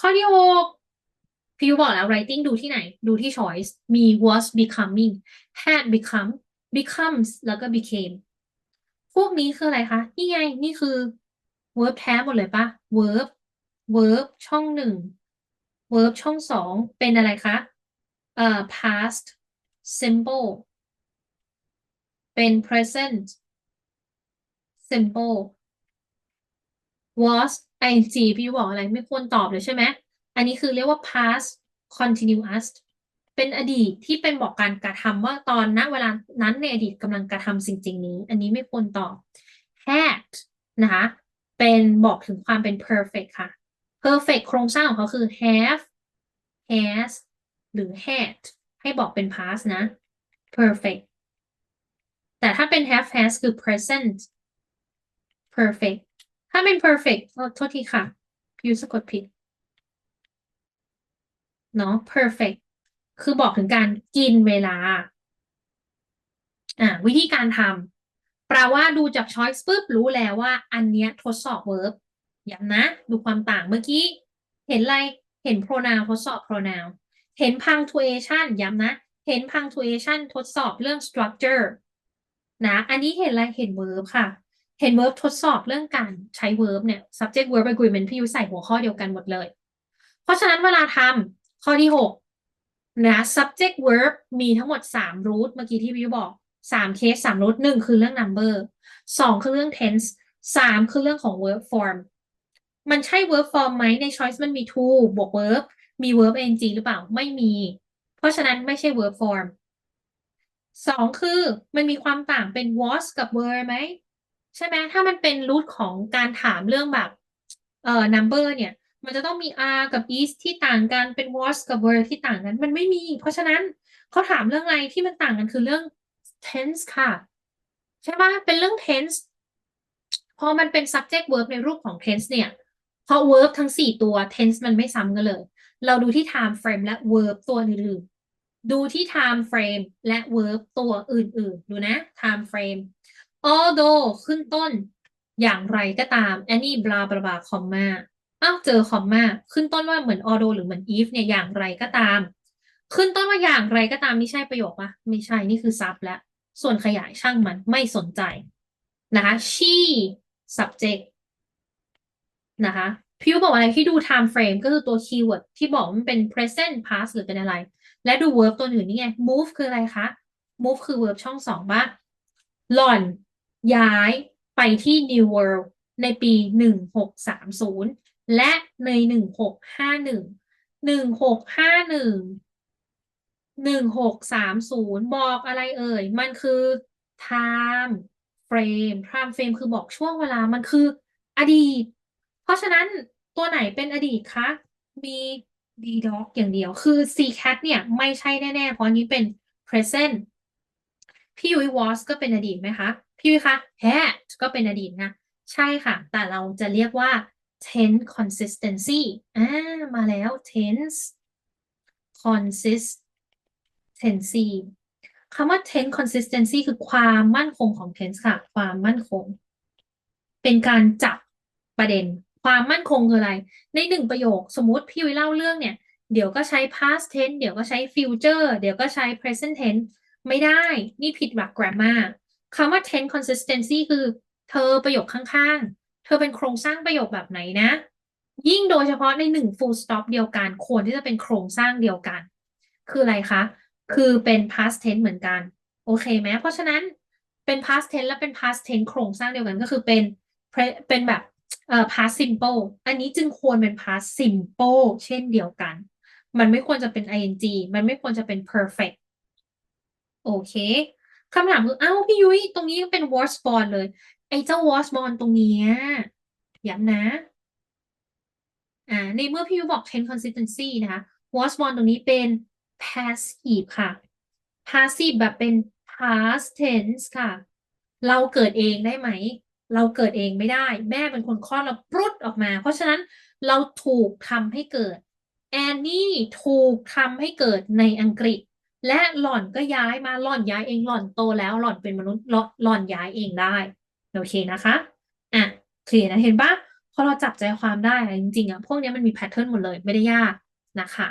ข้อที่หกพี่ยูบอกแล้ว writing ดูที่ไหน ดูที่ choice มี was becoming had become becomes แล้วก็ became พวกนี้คืออะไรคะ นี่ไง นี่คือ verb แท้หมดเลยปะ verb verb ช่องหนึ่ง verb ช่องสอง เป็นอะไรคะ เอ่อ past simple เป็น present simple was ing พี่บอกอะไรไม่ควรตอบเลยใช่ไหมอันนี้คือเรียกว่า past continuous เป็นอดีตที่เป็นบอกการกระทำว่าตอนณเวลานั้นในอดีตกำลังกระทำสิ่งจริงนี้ อันนี้ไม่ควรตอบ had นะคะเป็นบอกถึงความเป็น perfect ค่ะ perfect โครงสร้างของเขาคือ have has หรือ had ให้บอกเป็น past นะ perfect แต่ถ้าเป็น have has คือ present perfect ถ้าเป็น perfect โทษทีค่ะพิวสะกดผิด เนาะ perfect คือบอกถึงการกินเวลา อ่า วิธีการทำแปลว่าดูจาก choice ปุ๊บรู้แล้วว่า อันเนี้ยทดสอบ verb ย้ำนะ ดูความต่างเมื่อกี้ เห็นอะไร เห็น pronoun ทดสอบ pronoun เห็น punctuation ย้ำนะ เห็น punctuation ทดสอบเรื่อง structure นะ อันนี้เห็นอะไร เห็น verb ค่ะ เห็น verb ทดสอบเรื่องการใช้ verb เนี่ย subject verb agreement พี่ยุใส่หัวข้อเดียวกันหมดเลย เพราะฉะนั้นเวลาทำข้อที่หกนะ subject verb มีทั้งหมดสาม root เมื่อกี้ที่พี่ยุบอกสามเคสสาม root หนึ่งคือเรื่อง number สองคือเรื่อง tense สามคือเรื่องของ verb form มันใช่ verb form ไหมใน choice มันมี to บวก verb มี verb ing หรือเปล่าไม่มี เพราะฉะนั้นไม่ใช่ verb form สองคือมันมีความต่างเป็น was กับ were ไหม ใช่ไหมถ้ามันเป็น root ของการถามเรื่องแบบเอ่อ number เนี่ย มันจะต้องมี r กับ is ที่ต่างกันเป็น was กับ were ที่ต่างกัน มันไม่มี เพราะฉะนั้นเขาถามเรื่องอะไรที่มันต่างกันคือเรื่อง tense ค่ะ ใช่ปะเป็นเรื่อง tense พอมันเป็น subject verb ในรูปของ tense เนี่ยเพราะ verb ทั้งสี่ตัว tense มันไม่ซ้ำกันเลย เราดูที่ time frame และ verb ตัวอื่นๆ ดูที่ time frame และ verb ตัวอื่นๆ ดูนะ time frame although ขึ้นต้น อย่างไรก็ตาม any blah blah blah คอมมาอ้าวเจอคอมมาขึ้นต้นว่าเหมือน although หรือเหมือน if เนี่ยอย่างไรก็ตาม ขึ้นต้นว่าอย่างไรก็ตามนี่ใช่ประโยคปะไม่ใช่นี่คือซับแล้ว ส่วนขยายช่างมันไม่สนใจนะคะ she subject นะคะพิวบอกอะไรที่ดู time frame ก็คือตัว keyword ที่บอกมันเป็น present past หรือเป็นอะไร และดู verb ตัวอื่นนี่ไง move คืออะไรคะ move คือ verb ช่องสองปะหล่อน ย้ายไปที่ new world ในปีหนึ่งหกสามศูนย์และในหนึ่งหกห้าหนึ่งหนึ่งหกห้าหนึ่งหนึ่งหกสามศูนย์บอกอะไรเอ่ย มันคือ time frame time frame คือบอกช่วงเวลา มันคืออดีต เพราะฉะนั้นตัวไหนเป็นอดีตคะ มี d dog อย่างเดียว คือ c cat เนี่ย ไม่ใช่แน่ ๆ เพราะนี้เป็น present พี่ยุ้ย was ก็เป็นอดีตไหมคะ พี่ยุ้ยคะ had ก็เป็นอดีตนะ ใช่ค่ะ แต่เราจะเรียกว่า tense consistency อ่ามาแล้ว tense consistency คำว่า tense consistency คือความมั่นคงของ tense ค่ะ ความมั่นคง เป็นการจับประเด็น ความมั่นคงคืออะไร ในหนึ่งประโยค สมมติพี่วิเล่าเรื่องเนี่ย เดี๋ยวก็ใช้ past tense เดี๋ยวก็ใช้ future เดี๋ยวก็ใช้ present tense ไม่ได้นี่ผิดหลัก grammar คำว่า tense consistency คือเธอประโยคข้างๆ เธอเป็นโครงสร้างประโยคแบบไหนนะ ยิ่งโดยเฉพาะในหนึ่ง full stop เดียวกันควรที่จะเป็นโครงสร้างเดียวกัน คืออะไรคะ คือเป็น past tense เหมือนกัน โอเคไหมเพราะฉะนั้นเป็น past tense และเป็น past tense โครงสร้างเดียวกันก็คือเป็นเป็นแบบเอ่อ past simple อันนี้จึงควรเป็น past simple เช่นเดียวกัน มันไม่ควรจะเป็น ing มันไม่ควรจะเป็น perfect โอเคคำถามคือเอ้าพี่ยุ้ยตรงนี้เป็น was born เลย ไอ้เจ้า was born ตรงนี้ย้ำนะอ่าในเมื่อพี่ยุ้ยบอก tense consistency นะคะ was born ตรงนี้เป็น passive ค่ะ passive แบบเป็น past tense ค่ะ เราเกิดเองได้ไหม เราเกิดเองไม่ได้ แม่เป็นคนคลอดเราปรุดออกมา เพราะฉะนั้นเราถูกทำให้เกิด แอนนี่ถูกทำให้เกิดในอังกฤษ และหล่อนก็ย้ายมาหล่อนย้ายเองหล่อนโตแล้วหล่อนเป็นมนุษย์หล่อนย้ายเองได้โอเคนะคะอะเคลียร์นะเห็นปะพอเราจับใจความได้จริงๆอะพวกนี้มันมีแพทเทิร์นหมดเลยไม่ได้ยากนะคะ